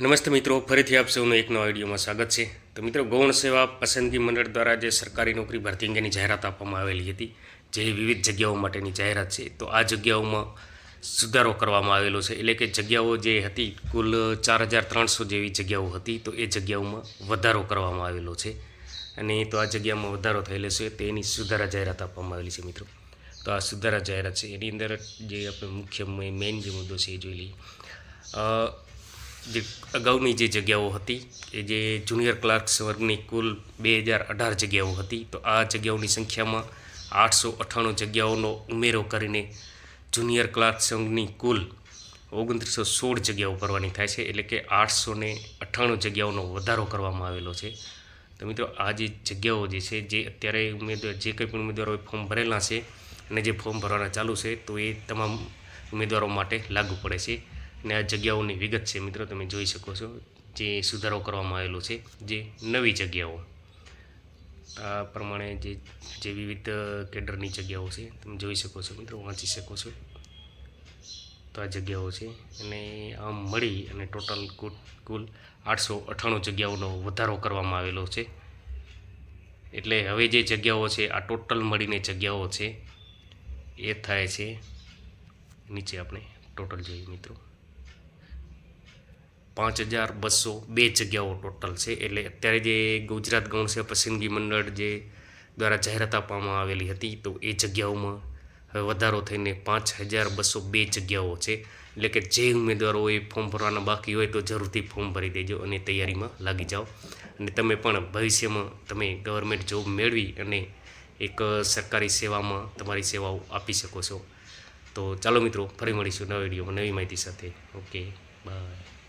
નમસ્તે મિત્રો, ફરીથી આપ સૌનું એક નવા વિડીયોમાં સ્વાગત છે. તો મિત્રો, ગૌણ સેવા પસંદગી મંડળ દ્વારા જે સરકારી નોકરી ભરતી અંગેની જાહેરાત આપવામાં આવેલી હતી, જે વિવિધ જગ્યાઓ માટેની જાહેરાત છે, તો આ જગ્યાઓમાં સુધારો કરવામાં આવેલો છે. એટલે કે જગ્યાઓ જે હતી, કુલ ચાર હજાર ત્રણસો જેવી જગ્યાઓ હતી, તો એ જગ્યાઓમાં વધારો કરવામાં આવેલો છે. અને તો આ જગ્યામાં વધારો થયેલો છે, તો એની સુધારા જાહેરાત આપવામાં આવેલી છે મિત્રો. તો આ સુધારા જાહેરાત છે. એની અંદર જે આપણે મુખ્ય મેઇન જે મુદ્દો છે એ જોઈ લઈએ. જે અગાઉની જે જગ્યાઓ હતી, એ જે જુનિયર ક્લાર્ક્સ વર્ગની કુલ બે હજાર અઢાર જગ્યાઓ હતી, તો આ જગ્યાઓની સંખ્યામાં આઠસો અઠ્ઠાણું જગ્યાઓનો ઉમેરો કરીને જુનિયર ક્લાર્ક સંઘની કુલ ઓગણત્રીસો સોળ જગ્યાઓ ભરવાની થાય છે, એટલે કે આઠસો ને અઠ્ઠાણું જગ્યાઓનો વધારો કરવામાં આવેલો છે. તો મિત્રો, આ જે જગ્યાઓ જે છે, જે અત્યારે ઉમેદવાર, જે કંઈ પણ ઉમેદવારોએ ફોર્મ ભરેલા છે અને જે ફોર્મ ભરવાના ચાલુ છે, તો એ તમામ ઉમેદવારો માટે લાગુ પડે છે. અને આ જગ્યાઓની વિગત છે મિત્રો તમે જોઈ શકો છો, જે સુધારો કરવામાં આવેલો છે, જે નવી જગ્યાઓ. આ પ્રમાણે જે જે વિવિધ કેડરની જગ્યાઓ છે, તમે જોઈ શકો છો મિત્રો, વાંચી શકો છો. તો આ જગ્યાઓ છે, અને આમ મળી અને ટોટલ કુલ કુલ આઠસો અઠ્ઠાણું જગ્યાઓનો વધારો કરવામાં આવેલો છે. એટલે હવે જે જગ્યાઓ છે, આ ટોટલ મળીને જગ્યાઓ છે, એ થાય છે. નીચે આપણે ટોટલ જોઈએ મિત્રો. પાંચ હજાર બસો બે જગ્યાઓ ટોટલ છે. એટલે અત્યારે જે ગુજરાત ગૌણ સેવા પસંદગી મંડળ જે દ્વારા જાહેરાત આપવામાં આવેલી હતી, તો એ જગ્યાઓમાં હવે વધારો થઈને પાંચ હજાર બસો બે જગ્યાઓ છે. એટલે કે જે ઉમેદવારોએ ફોર્મ ભરવાના બાકી હોય તો જરૂરથી ફોર્મ ભરી દેજો અને તૈયારીમાં લાગી જાઓ. અને તમે પણ ભવિષ્યમાં તમે ગવર્મેન્ટ જોબ મેળવી અને એક સરકારી સેવામાં તમારી સેવાઓ આપી શકો છો. તો ચાલો મિત્રો, ફરી મળીશું નવા વિડીયોમાં નવી માહિતી સાથે. Okay, bye.